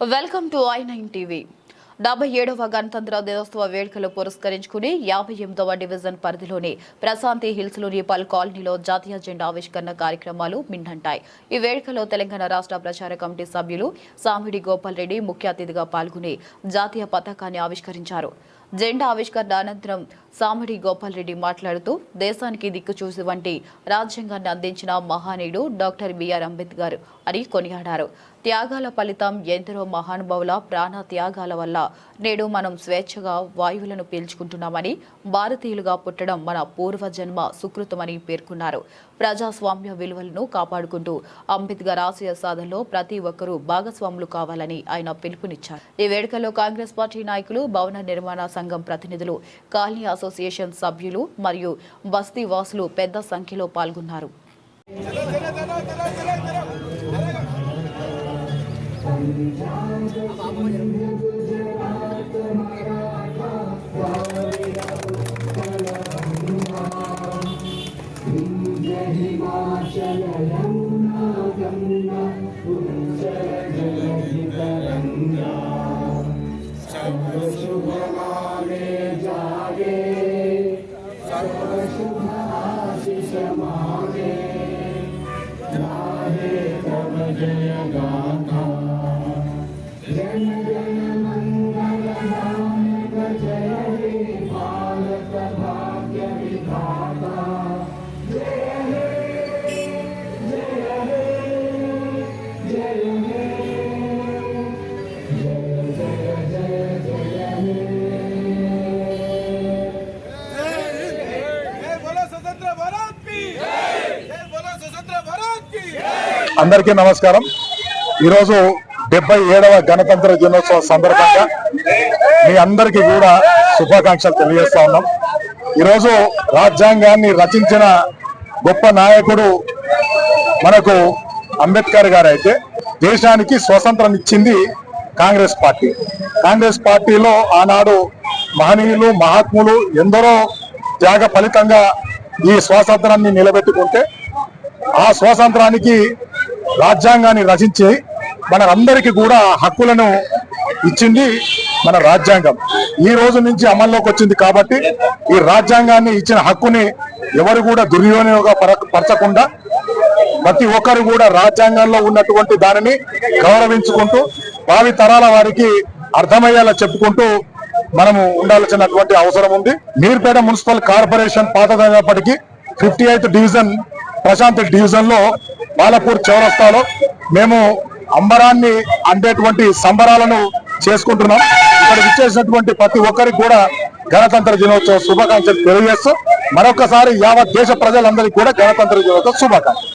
Welcome to I nine TV డెబ్బై ఏడవ గణతంత్ర దినోత్సవ వేడుకలు పురస్కరించుకుని యాభై ఎనిమిదవ డివిజన్ పరిధిలోని ప్రశాంతి హిల్స్లోని పలు కాలనీలో జాతీయ జెండా ఆవిష్కరణ కార్యక్రమాలు మిన్నంటాయి. ఈ వేడుకలో తెలంగాణ రాష్ట్ర ప్రచార కమిటీ సభ్యులు సామిడి గోపాల్ రెడ్డి ముఖ్య అతిథిగా పాల్గొని జాతీయ పతాకాన్ని ఆవిష్కరించారు. జెండా ఆవిష్కరణ అనంతరం సామిడి గోపాల్ రెడ్డి మాట్లాడుతూ దేశానికి దిక్కుచూసి వంటి రాజ్యాంగాన్ని అందించిన మహానీయుడు డాక్టర్ బిఆర్ అంబేద్కర్ అని కొనియాడారు. త్యాగాల ఫలితం ఎందరో మహానుభావుల ప్రాణ త్యాగాల వల్ల నేడు మనం స్వేచ్ఛగా వాయువులను పీల్చుకుంటున్నామని భారతీయులుగా పుట్టడం మన పూర్వజన్మ సుకృతమని పేర్కొన్నారు. ప్రజాస్వామ్య విలువలను కాపాడుకుంటూ అంబేద్కర్ ఆశయ సాధనలో ప్రతి ఒక్కరూ భాగస్వాములు కావాలని ఆయన పిలుపునిచ్చారు. ఈ వేడుకలో కాంగ్రెస్ పార్టీ నాయకులు భవన నిర్మాణ సంఘం ప్రతినిధులు కాలనీ అసోసియేషన్ సభ్యులు మరియు బస్తీ వాసులు పెద్ద సంఖ్యలో పాల్గొన్నారు. जय बोलो स्वतंत्र भारत की जय बोलो स्वतंत्र भारत అందరికీ నమస్కారం. ఈరోజు డెబ్బై ఏడవ గణతంత్ర దినోత్సవం సందర్భంగా మీ అందరికీ కూడా శుభాకాంక్షలు తెలియజేస్తా ఉన్నాం. ఈరోజు రాజ్యాంగాన్ని రచించిన గొప్ప నాయకుడు మనకు అంబేద్కర్ గారు అయితే దేశానికి స్వతంత్రం ఇచ్చింది కాంగ్రెస్ పార్టీ. కాంగ్రెస్ పార్టీలో ఆనాడు మహనీయులు మహాత్ములు ఎందరో త్యాగ ఫలితంగా ఈ స్వాతంత్రాన్ని నిలబెట్టుకుంటే ఆ స్వాతంత్రానికి రాజ్యాంగాన్ని రచించి మనందరికీ కూడా హక్కులను ఇచ్చింది మన రాజ్యాంగం. ఈ రోజు నుంచి అమల్లోకి వచ్చింది కాబట్టి ఈ రాజ్యాంగాన్ని ఇచ్చిన హక్కుని ఎవరు కూడా దుర్వినియోగ పర- పరచకుండా ప్రతి ఒక్కరు కూడా రాజ్యాంగంలో ఉన్నటువంటి దానిని గౌరవించుకుంటూ భావి తరాల వారికి అర్థమయ్యేలా చెప్పుకుంటూ మనము ఉండాల్సినటువంటి అవసరం ఉంది. మీర్పేట మున్సిపల్ కార్పొరేషన్ పాతదైనప్పటికీ ఫిఫ్టీ ఎయిత్ డివిజన్ ప్రశాంత్ డివిజన్లో బాలపూర్ చౌరస్తాలో మేము అంబరాన్ని అందేటువంటి సంబరాలను చేసుకుంటున్నాం. ఇక్కడ విచ్చేసినటువంటి ప్రతి ఒక్కరికి కూడా గణతంత్ర దినోత్సవ శుభాకాంక్షలు తెలియజేస్తూ మరొకసారి యావత్ దేశ ప్రజలందరికీ కూడా గణతంత్ర దినోత్సవ శుభాకాంక్షలు.